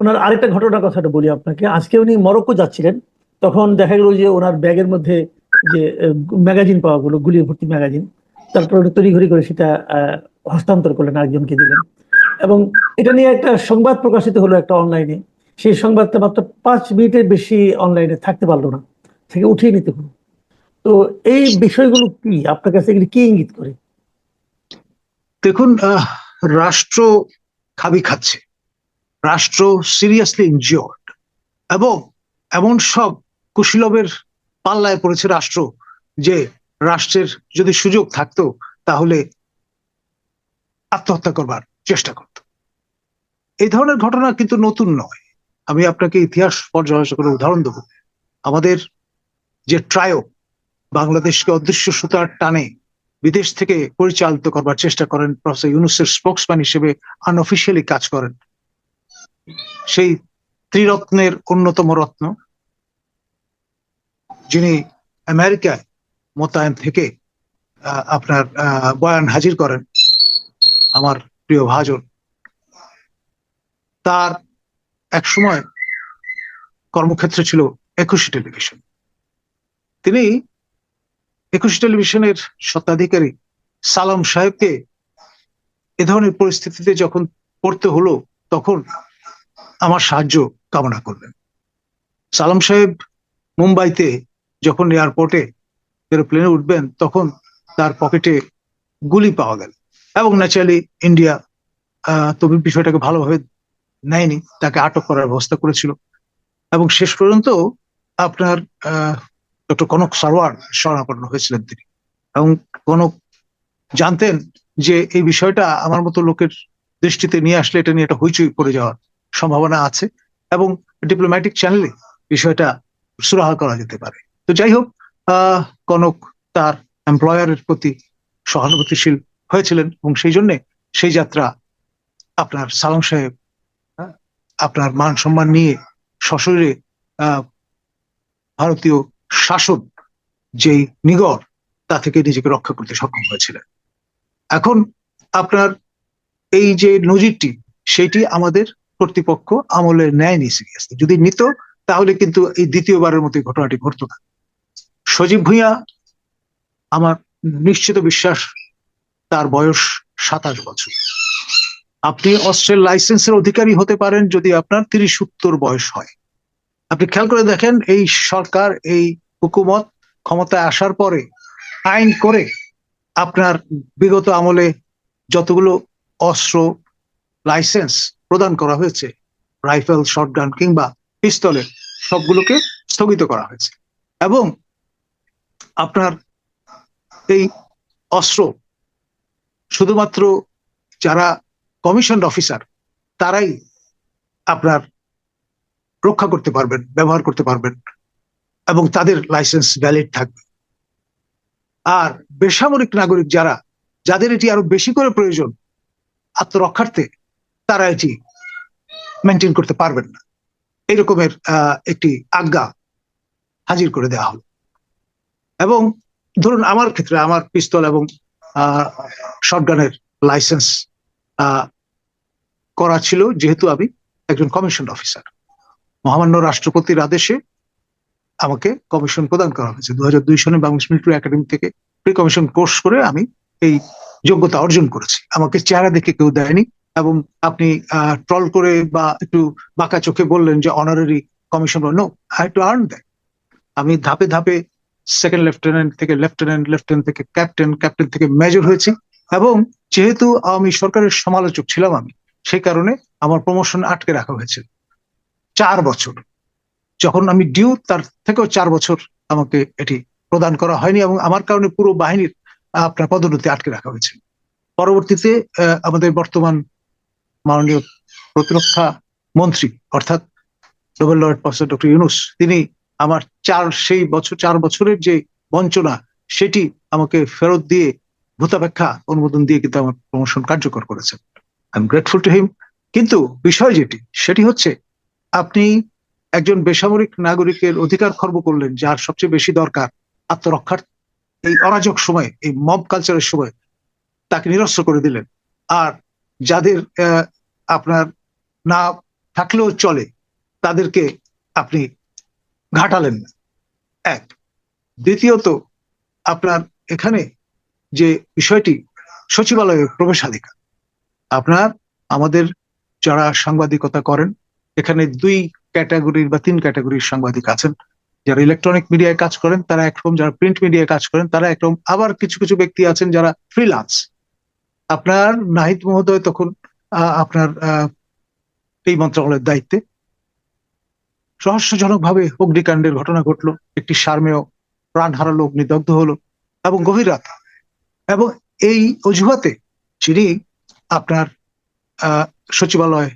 ওনার আরেকটা ঘটনার কথাটা বলি আপনাকে। আজকে উনি মরক্কো যাচ্ছিলেন, তখন দেখা গেল যে ওনার ব্যাগের মধ্যে যে ম্যাগাজিন পাওয়া গেলো গুলি ভর্তি ম্যাগাজিন। তারপর তড়িঘড়ি করে সেটা হস্তান্তর করলেন, আরেকজনকে দিলেন। এবং এটা নিয়ে একটা সংবাদ প্রকাশিত হলো একটা অনলাইনে। সেই সংবাদটা মাত্র পাঁচ মিনিটের বেশি অনলাইনে থাকতে পারল না, থেকে উঠিয়ে নিতে হলো। তো এই বিষয়গুলো কি? আপনার কাছে এগুলি কি ইঙ্গিত করে? দেখুন রাষ্ট্র খাবি খাচ্ছে। রাষ্ট্র সিরিয়াসলি ইনজিওর্ড এবং এমন সব কুশীলবের পাল্লায় পড়েছে রাষ্ট্র যে রাষ্ট্রের যদি সুযোগ থাকতো তাহলে আত্মহত্যা করবার চেষ্টা করত। এই ধরনের ঘটনা কিন্তু নতুন নয়। আমি আপনাকে ইতিহাস পর্যালোচনা করে উদাহরণ দেবো। আমাদের যে ট্রায়ো বাংলাদেশকে অদৃশ্য সুতার টানে বিদেশ থেকে পরিচালিত করবার চেষ্টা করেন প্রফেসর ইউনুসের স্পোক্সম্যান হিসেবে আনঅফিসিয়ালি কাজ করেন সেই ত্রিরত্নের অন্যতম রত্ন, যিনি আমেরিকায় মোতায়েন থেকে আপনার বয়ান হাজির করেন, আমার প্রিয় ভাজন। তার এক সময় কর্মক্ষেত্র ছিল একুশে টেলিভিশন। তিনি একুশে টেলিভিশনের স্বত্বাধিকারী সালাম সাহেবকে এ ধরনের পরিস্থিতিতে যখন পড়তে হলো, তখন আমার সাহায্য কামনা করবেন। সালাম সাহেব মুম্বাইতে যখন এয়ারপোর্টে এরোপ্লেনে উঠবেন, তখন তার পকেটে গুলি পাওয়া গেল এবং ন্যাচারালি ইন্ডিয়া তবে বিষয়টাকে ভালোভাবে নেয়নি, তাকে আটক করার ব্যবস্থা করেছিল। এবং শেষ পর্যন্ত আপনার ডক্টর কনক সারওয়ার শরণাপন্ন হয়েছিলেন তিনি। এবং কনক জানতেন যে এই বিষয়টা আমার মতো লোকের দৃষ্টিতে নিয়ে আসলে এটা নিয়ে একটা হইচই পড়ে যাওয়ার সম্ভাবনা আছে এবং ডিপ্লোম্যাটিক চ্যানেলে বিষয়টা সুরাহা করা যেতে পারে। তো যাই হোক কনক তার এমপ্লয়ারের প্রতি সহানুভূতিশীল হয়েছিলেন এবং সেই জন্যে সেই যাত্রা আপনার সালং সাহেব হ্যাঁ, আপনার মান সম্মান নিয়ে সশরীরে ভারতীয় শাসন যেই নিগড় তা থেকে নিজেকে রক্ষা করতে সক্ষম হয়েছিলেন। এখন আপনার এই যে নজিরটি সেটি আমাদের কর্তৃপক্ষ আমলে নেয়নি সিরিয়াসলি। যদি নিত, তাহলে কিন্তু এই দ্বিতীয়বারের মতো ঘটনাটি ঘটতো না। সজীব ভুঁইয়া, আমার নিশ্চিত বিশ্বাস, তার বয়স সাতাশ বছর। আপনি অস্ট্রেল লাইসেন্সের অধিকারী হতে পারেন যদি আপনার তিরিশ উত্তর বয়স হয়। আপনি খেয়াল করে দেখেন, এই সরকার, এই হুকুমত ক্ষমতায় আসার পরে আইন করে আপনার বিগত আমলে যতগুলো অস্ত্র, লাইসেন্স প্রদান করা হয়েছে। রাইফেল, শটগান কিংবা পিস্তলের সবগুলোকে স্থগিত করা হয়েছে। এবং আপনার এই অস্ত্র শুধুমাত্র যারা কমিশন অফিসার, তারাই আপনার রক্ষা করতে পারবেন, ব্যবহার করতে পারবেন এবং তাদের লাইসেন্স ভ্যালিড থাকবে। আর বেসামরিক নাগরিক যারা, যাদের এটি আরও বেশি করে প্রয়োজন আত্মরক্ষার্থে তারা এটি মেনটেন করতে পারবেন না। এরকমের একটি আজ্ঞা হাজির করে দেওয়া হলো। এবং ধরুন আমার ক্ষেত্রে আমার পিস্তল এবং শটগানের লাইসেন্স করা ছিল যেহেতু আমি একজন কমিশন অফিসার মহামান্য রাষ্ট্রপতির আদেশে আমাকে কমিশন প্রদান করা হয়েছে। দু হাজার দুই সনে বাংলাদেশ মিলিটারি একাডেমি থেকে প্রি কমিশন কোর্স করে আমি এই যোগ্যতা অর্জন করেছি। আমাকে চেহারা দেখে কেউ দেয়নি। এবং আপনি ট্রল করে বা একটু বাঁকা চোখে বললেন যে honorary commission no I to earn that আমি ধাপে ধাপে সেকেন্ড লেফটেন্যান্ট থেকে লেফটেন্যান্ট লেফটেন্যান্ট থেকে ক্যাপ্টেন ক্যাপ্টেন থেকে মেজর হয়েছি এবং যেহেতু আমি সরকারের সমালোচক ছিলাম আমি, সেই কারণে আমার প্রমোশন আটকে রাখা হয়েছিল চার বছর। যখন আমি ডিউ তার থেকেও চার বছর আমাকে এটি প্রদান করা হয়নি এবং আমার কারণে পুরো বাহিনীর আপনার পদোন্নতি আটকে রাখা হয়েছিল পরবর্তীতে আমাদের বর্তমান মাননীয় প্রতিরক্ষা মন্ত্রী, অর্থাৎ Nobel laureate professor doctor Yunus, তিনি আমার চার, সেই বছর, চার বছরের যে বঞ্চনা, সেটি আমাকে ফেরত দিয়ে ভূতাপেক্ষা অনুমোদন দিয়ে কিন্তু আমার প্রমোশন কার্যকর করেছেন। I am grateful to him কিন্তু বিষয় যেটি, সেটি হচ্ছে আপনি একজন বেসামরিক নাগরিকের অধিকার খর্ব করলেন, যার সবচেয়ে বেশি দরকার আত্মরক্ষার। এই অরাজক সময়ে, এই মব কালচারের সময় তাকে নিরস্ত্র করে দিলেন। আর যাদের আপনার না থাকলেও চলে, তাদেরকে আপনি ঘাটালেন না। এক। দ্বিতীয়ত, আপনার এখানে যে বিষয়টি সচিবালয়ে প্রবেশাধিকার। আপনার, আমাদের যারা সাংবাদিকতা করেন, এখানে দুই ক্যাটাগরির বা তিন ক্যাটাগরির সাংবাদিক আছেন। যারা ইলেকট্রনিক মিডিয়ায় কাজ করেন, তারা একরকম, যারা প্রিন্ট মিডিয়ায় কাজ করেন, তারা একরকম। আবার কিছু কিছু ব্যক্তি আছেন যারা ফ্রিলান্স আপনার নাহিদ মহোদয় তখন আপনার এই মন্ত্রণালয়ের দায়িত্বে। রহস্যজনকভাবে অগ্নিকাণ্ডের ঘটনা ঘটলো। একটি সার্মেয় প্রাণ হারালো অগ্নিদগ্ধ হলো এবং গভীর রাত এবং এই অজুহাতে যিনি আপনার সচিবালয়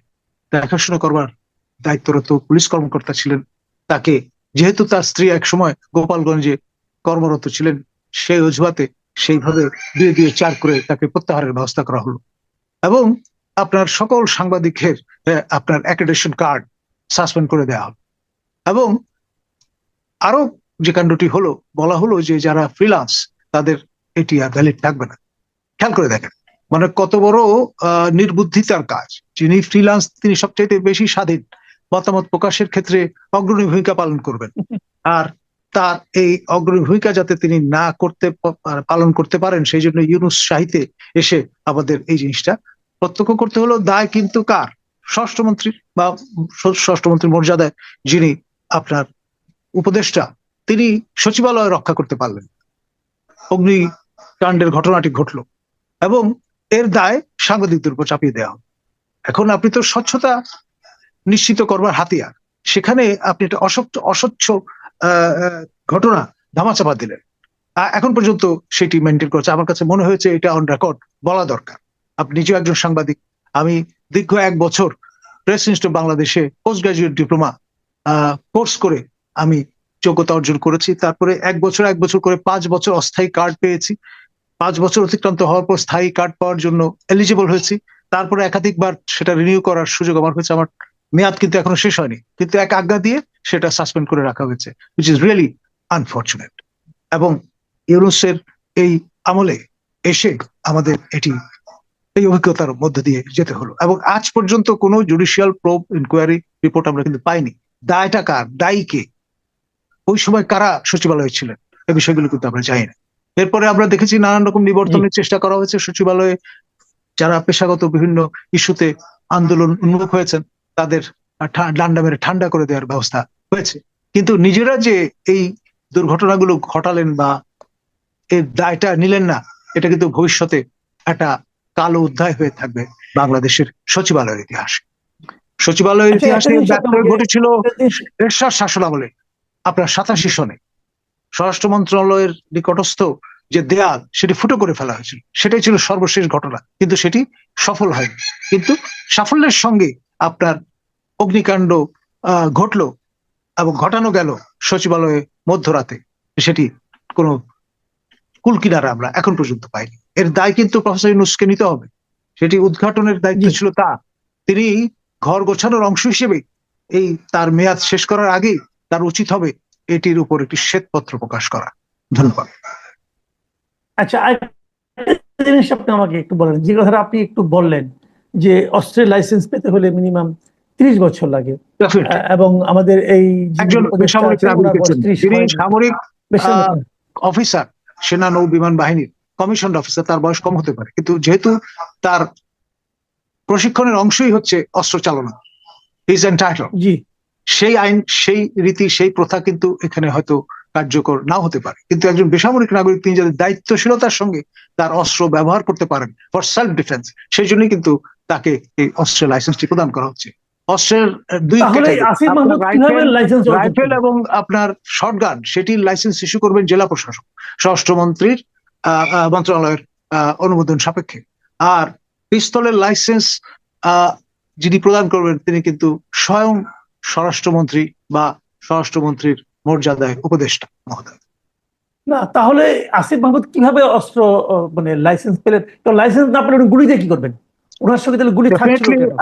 দেখাশোনা করবার দায়িত্বরত পুলিশ কর্মকর্তা ছিলেন, তাকে, যেহেতু তার স্ত্রী এক সময় গোপালগঞ্জে কর্মরত ছিলেন, সেই অজুহাতে সেইভাবে দুয়ে দুয়ে চার করে তাকে প্রত্যাহারের ব্যবস্থা করা হলো। এবং আপনার সকল সাংবাদিকের আপনার অ্যাক্রেডিশন কার্ড সাসপেন্ড করে দেওয়া হলো। এবং আরও যে কাণ্ডটি হলো, বলা হলো যে যারা ফ্রিলান্স তাদের এটি আর ভ্যালিড থাকবে না। খেয়াল করে দেখেন মানে কত বড় নির্বুদ্ধিতার কাজ। যিনি ফ্রিলান্স তিনি সবচাইতে বেশি স্বাধীন মতামত প্রকাশের ক্ষেত্রে অগ্রণী ভূমিকা পালন করবেন। আর তার এই অগ্রণী ভূমিকা যাতে তিনি না করতে পালন করতে পারেন, সেই জন্য ইউনুস সাহিতে এসে আমাদের এই জিনিসটা প্রত্যক্ষ করতে হলো। দায় কিন্তু কার? ষষ্ঠমন্ত্রীর বা ষষ্ঠমন্ত্রীর মর্যাদায় যিনি আপনার উপদেষ্টা, তিনি সচিবালয় রক্ষা করতে পারলেন। অগ্নিকাণ্ডের ঘটনাটি ঘটলো এবং এর দায় সাংবাদিকদের উপর চাপিয়ে দেওয়া এখন আপনি তো স্বচ্ছতা নিশ্চিত করবার হাতিয়ার। সেখানে আপনি একটা অস্বচ্ছ অস্বচ্ছ ঘটনা ধামাচাপা দিলেন। এখন পর্যন্ত সেটি মেনটেন করছে। আমার কাছে মনে হয়েছে এটা অন রেকর্ড বলা দরকার। আপনি নিজেও একজন সাংবাদিক। আমি দীর্ঘ এক বছর প্রেস ইনস্টিটিউট বাংলাদেশে পোস্ট গ্রাজুয়েট ডিপ্লোমা কোর্স করে আমি যোগ্যতা অর্জন করেছি। তারপরে এক বছর এক বছর করে পাঁচ বছর অস্থায়ী কার্ড পেয়েছি। পাঁচ বছর অতিক্রান্ত হওয়ার পর স্থায়ী কার্ড পাওয়ার জন্য এলিজিবল হয়েছি। তারপরে একাধিকবার সেটা রিনিউ করার সুযোগ আমার হয়েছে। আমার মেয়াদ কিন্তু এখনও শেষ হয়নি। কিন্তু এক আজ্ঞা দিয়ে সেটা সাসপেন্ড করে রাখা হয়েছে উইচ ইজ রিয়েলি আনফর্চুনেট এবং ইউনুসের এই আমলে এসে আমাদের এটি এই অভিজ্ঞতার মধ্য দিয়ে যেতে হলো। এবং আজ পর্যন্ত কোনো জুডিশিয়াল প্রোব ইনকোয়ারি রিপোর্ট আমরা কিন্তু পাইনি। দায়টা কার দায়ী কে? ওই সময় কারা সচিবালয়ে ছিলেন? এই বিষয়গুলো কিন্তু আমরা জানি না। এরপরে আমরা দেখেছি নানান রকম নিবর্তনের চেষ্টা করা হয়েছে সচিবালয়ে। যারা পেশাগত বিভিন্ন ইস্যুতে আন্দোলন উন্মুখ হয়েছেন তাদের ডান্ডা মেরে ঠান্ডা করে দেওয়ার ব্যবস্থা হয়েছে। কিন্তু নিজেরা যে এই দুর্ঘটনাগুলো ঘটালেন বা এর দায়টা নিলেন না এটা কিন্তু ভবিষ্যতে একটা কালো অধ্যায় হয়ে থাকবে বাংলাদেশের সচিবালয়ের ইতিহাসে। সচিবালয়ের আচ্ছা, ইতিহাসে ঘটেছিল এরশাদ শাসন আমলে আপনার সাতাশি সনে। স্বরাষ্ট্র মন্ত্রণালয়ের নিকটস্থ যে দেয়াল সেটি ফুটো করে ফেলা হয়েছিল। সেটাই ছিল সর্বশেষ ঘটনা কিন্তু সেটি সফল হয়নি। কিন্তু সাফল্যের সঙ্গে আপনার অগ্নিকাণ্ড ঘটলো এবং ঘটানো গেল সচিবালয়ে মধ্যরাতে। সেটি কোনো কুলকিনারা আমরা এখন পর্যন্ত পাইনি। এর দায় কিন্তু প্রফেসর ইউনুসকে নিতে হবে। সেটি উদ্ঘাটনের দায়িত্ব ছিল তা। তিনি ঘর গোছানোর অংশ হিসেবে এই তার মেয়াদ শেষ করার আগে তার উচিত হবে এটির উপর একটি শ্বেতপত্র প্রকাশ করা। ধন্যবাদ। আচ্ছা জিনিস আপনি আমাকে একটু বলেন। যে কথাটা আপনি একটু বললেন যে অস্ত্রের লাইসেন্স পেতে হলে মিনিমাম ত্রিশ বছর লাগে। এবং আমাদের এই একজন বেসামরিক নাগরিক বয়স আছেন। 30 যিনি হয়নি। সামরিক অফিসার সেনা নৌ বিমান বাহিনীর কমিশন অফিসার তার বয়স কম হতে পারে। কিন্তু যেহেতু তার প্রশিক্ষণের অংশই হচ্ছে অস্ত্র চালনা ইজ এন্টাইটল জি। সেই আইন সেই রীতি সেই প্রথা কিন্তু এখানে হয়তো কার্যকর নাও হতে পারে। কিন্তু একজন বেসামরিক নাগরিক তিনি যাতে দায়িত্বশীলতার সঙ্গে তার অস্ত্র ব্যবহার করতে পারেন ফর সেলফ ডিফেন্স সেই জন্যই কিন্তু তাকে এই অস্ত্রের লাইসেন্সটি প্রদান করা হচ্ছে। অস্ত্রের দুই রাইফেল এবং আপনার শর্টগান সেটির লাইসেন্স ইস্যু করবেন জেলা প্রশাসক স্বরাষ্ট্রমন্ত্রীর মন্ত্রণালয়ের অনুমোদন সাপেক্ষে। আর পিস্তলের লাইসেন্স যিনি প্রদান করবেন তিনি কিন্তু স্বয়ং স্বরাষ্ট্রমন্ত্রী বা স্বরাষ্ট্রমন্ত্রীর মর্যাদায় উপদেষ্টা মহোদয়। না তাহলে আসিফ মাহমুদ কীভাবে অস্ত্র মানে লাইসেন্স পেলেন? তো লাইসেন্স না পেলে উনি গুলি দিয়ে কি করবেন? ওনার সঙ্গে তাহলে গুলি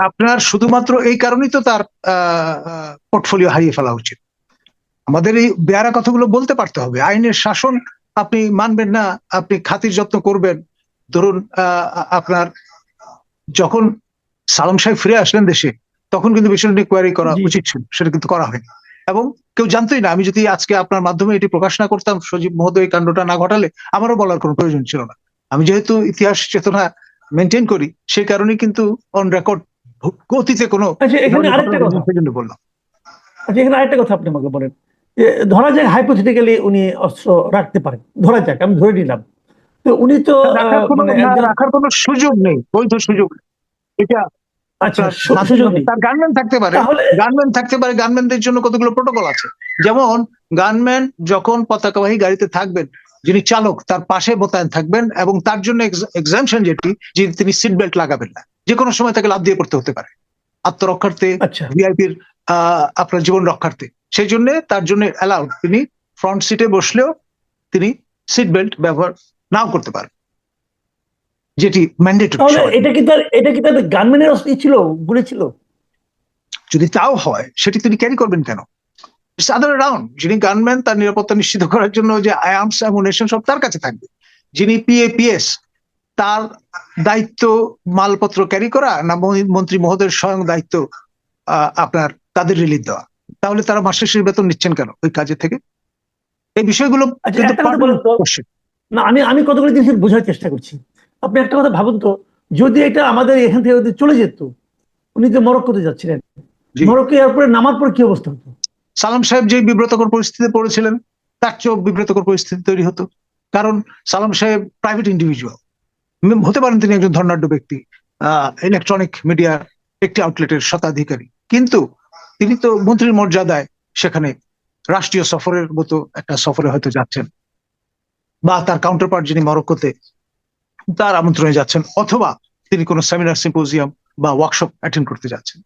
আপনার শুধুমাত্র এই কারণেই তো তার পোর্টফোলিও হারিয়ে ফেলা উচিত। আমাদের এই বেয়ারা কথাগুলো বলতে পারতে হবে। আইনের শাসন আপনি মানবেন না আপনি খাতির যত্ন করবেন। ধরুন আপনার যখন সালাম সাহেব ফিরে আসলেন দেশে তখন কিন্তু বিষয়টা নিয়ে কোয়ারি করা উচিত ছিল সেটা কিন্তু করা হয়নি। এবং কেউ জানতোই না আমি যদি আজকে আপনার মাধ্যমে এটি প্রকাশ না করতাম সজীব মহোদয় এই কাণ্ডটা না ঘটালে আমারও বলার কোনো প্রয়োজন ছিল না। আমি যেহেতু ইতিহাস চেতনা মেনটেন করি সেই কারণে কিন্তু অন রেকর্ড অতীতে কোনো আচ্ছা এখানে আরেকটা কথা। সেই বললাম। আচ্ছা এখানে আরেকটা কথা আপনি আমাকে বলেন যে ধরা যাক হাইপোথেটিক্যালি উনি অস্ত্র রাখতে পারেন। ধরা যাক আমি ধরে নিলাম। তো উনি তো রাখার কোনো মানে রাখার কোনো সুযোগ নেই বৈধ সুযোগ। এটা আচ্ছা সু- সুযোগ নেই। তার গানম্যান থাকতে পারে। তাহলে গানম্যান থাকতে পারে গানম্যানদের জন্য কতগুলো প্রোটোকল আছে? যেমন গানম্যান যখন পতাকাবাহী গাড়িতে থাকবেন যিনি চালক তার পাশে মোতায়েন থাকবেন এবং তার জন্য এক্সামশন যেটি যে তিনি সিট বেল্ট লাগাবেন না। যে কোনো সময় তাকে লাভ দিয়ে পড়তে হতে পারে। আত্মরক্ষার্থে আচ্ছা। ভিআইপির আপনার জীবন রক্ষার্থে। সেই জন্য তার জন্য অ্যালাউড তিনি ফ্রন্ট সিটে বসলেও তিনি সিট বেল্ট ব্যবহার নাও করতে পারেন। যেটি ম্যান্ডেটরি এটা কি তার এটা কি তার গানম্যানের ছিল গুলি ছিল? যদি তাও হয় সেটি তিনি ক্যারি করবেন কেন? আদার রাউন্ড যিনি গানম্যান তার নিরাপত্তা নিশ্চিত করার জন্য যে আয়ামস অ্যামুনেশন সব তার কাছে থাকবে। যিনি পিএপিএস তার দায়িত্ব মালপত্র ক্যারি করা না মন্ত্রী- মহোদয়ের স্বয়ং দায়িত্ব আপনার তাদের রিলিজ দেওয়া। তাহলে তারা মাস শেষের বেতন নিচ্ছেন কেন ওই কাজে থেকে? এই বিষয়গুলো আচ্ছা। না আমি আমি কতগুলো জিনিস বোঝার চেষ্টা করছি। আপনি একটা কথা ভাবুন তো যদি এটা আমাদের এখান থেকে চলে যেত উনি তো মরক্কোতে যাচ্ছিলেন। মরক্কো এয়ারপোর্টে নামার পর কি অবস্থা হতো? সালাম সাহেব যে বিব্রতকর পরিস্থিতিতে পড়েছিলেন, তার চেয়েও বিব্রতকর পরিস্থিতি তৈরি হতো। কারণ সালাম সাহেব প্রাইভেট ইন্ডিভিজুয়াল হতে পারেন তিনি একজন ধর্নাঢ্য ব্যক্তি, আহ ইলেকট্রনিক মিডিয়ার একটি আউটলেটের শতাধিকারী। কিন্তু তিনি তো মন্ত্রীর মর্যাদায় সেখানে রাষ্ট্রীয় সফরের মতো একটা সফরে হয়তো যাচ্ছেন, বা তার কাউন্টার পার্ট যিনি মরক্কোতে, তার আমন্ত্রণে যাচ্ছেন, অথবা তিনি কোনো সেমিনার সিম্পোজিয়াম বা ওয়ার্কশপ অ্যাটেন্ড করতে যাচ্ছেন।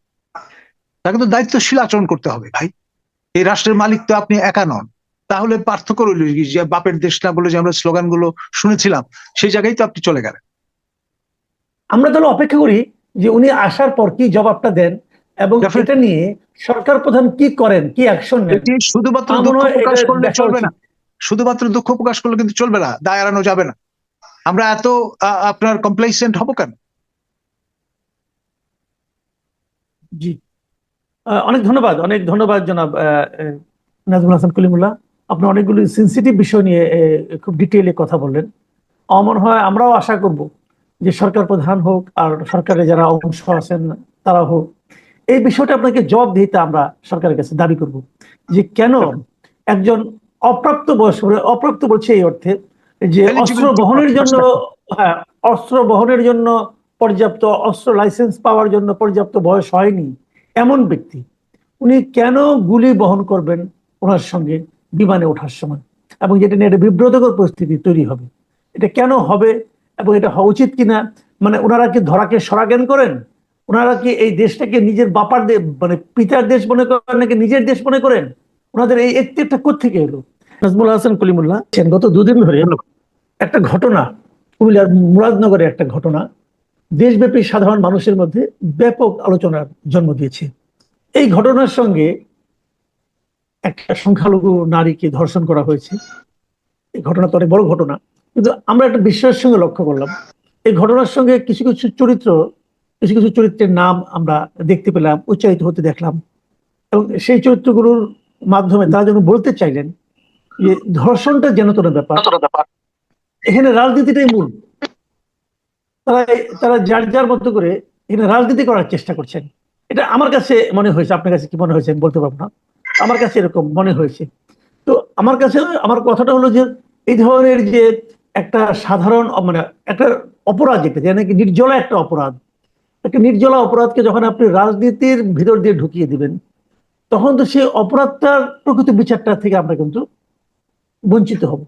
তাকে তো দায়িত্বশীল আচরণ করতে হবে, ভাই। এই রাষ্ট্রের মালিক তো আপনি একা নন। তাহলে পার্থক্য রইল যে বাপের দেশ না বলে যে আমরা স্লোগানগুলো শুনেছিলাম সেই জায়গায় তো আপনি চলে গেলেন। আমরা তাহলে অপেক্ষা করি যে উনি আসার পর কি জবাবটা দেন এবং. এটা নিয়ে সরকার প্রধান কি করেন কি অ্যাকশন শুধুমাত্র দুঃখ প্রকাশ করলে চলবে না। শুধুমাত্র দুঃখ প্রকাশ করলে কিন্তু চলবে না দায় এড়ানো যাবে না। আমরা এত আপনার কমপ্লেসেন্ট হব কেন? জি। অনেক ধন্যবাদ অনেক ধন্যবাদ জনাব নাজমুল হাসান কলিমুল্লাহ। আপনি অনেকগুলি সেন্সিটিভ বিষয় নিয়ে খুব ডিটেইলে কথা বললেন। আমার হয় আমরাও আশা করব যে সরকার প্রধান হোক আর সরকারে যারা অংশ আছেন তারা হোক। এই বিষয়টা আপনাকে জবাব দিতে আমরা সরকারের কাছে দাবি করব যে কেন একজন অপ্রাপ্ত বয়স অপ্রাপ্ত বলছে এই অর্থে যে অস্ত্র বহনের জন্য হ্যাঁ অস্ত্র বহনের জন্য পর্যাপ্ত অস্ত্র লাইসেন্স পাওয়ার জন্য পর্যাপ্ত বয়স হয়নি। এমন ব্যক্তি উনি কেন গুলি বহন করবেন ওনার সঙ্গে বিমানে ওঠার সময়? এবং যেটা নিয়ে একটা বিব্রতকর পরিস্থিতি তৈরি হবে। এটা কেন হবে এবং এটা হওয়া উচিত কিনা? মানে ওনারা কি ধরাকে সরাজ্ঞান করেন? ওনারা কি এই দেশটাকে নিজের বাপার মানে পিতার দেশ মনে করেন নাকি নিজের দেশ মনে করেন? ওনাদের এই একটা কোথেকে এলো? নাজমুল হাসান কলিমুল্লাহ গত দুদিন ধরে একটা ঘটনা কুমিল্লার মুরাদনগরে একটা ঘটনা দেশব্যাপী সাধারণ মানুষের মধ্যে ব্যাপক আলোচনার জন্ম দিয়েছে। এই ঘটনার সঙ্গে একটা সংখ্যালঘু নারীকে ধর্ষণ করা হয়েছে। এই ঘটনা তো অনেক বড় ঘটনা। কিন্তু আমরা একটা বিশ্বাসের সঙ্গে লক্ষ্য করলাম। এই ঘটনার সঙ্গে কিছু কিছু চরিত্র কিছু কিছু চরিত্রের নাম আমরা দেখতে পেলাম উচ্চারিত হতে দেখলাম। এবং সেই চরিত্রগুলোর মাধ্যমে তারা যেন বলতে চাইলেন যে ধর্ষণটা যেন তোর ব্যাপার। এখানে রাজনীতিটাই মূল। তারা তারা যার যার মতো করে এখানে রাজনীতি করার চেষ্টা করছেন। এটা আমার কাছে মনে হয়েছে, আপনার কাছে কি মনে হয়েছে আমি বলতে পারব না। আমার কাছে এরকম মনে হয়েছে। তো আমার কাছে আমার কথাটা হলো যে, এই ধরনের যে একটা সাধারণ মানে একটা অপরাধ যেটা যে নাকি নির্জলা একটা অপরাধ, একটা নির্জলা অপরাধকে যখন আপনি রাজনীতির ভিতর দিয়ে ঢুকিয়ে দিবেন, তখন তো সেই অপরাধটার প্রকৃত বিচারটা থেকে আমরা কিন্তু বঞ্চিত হব।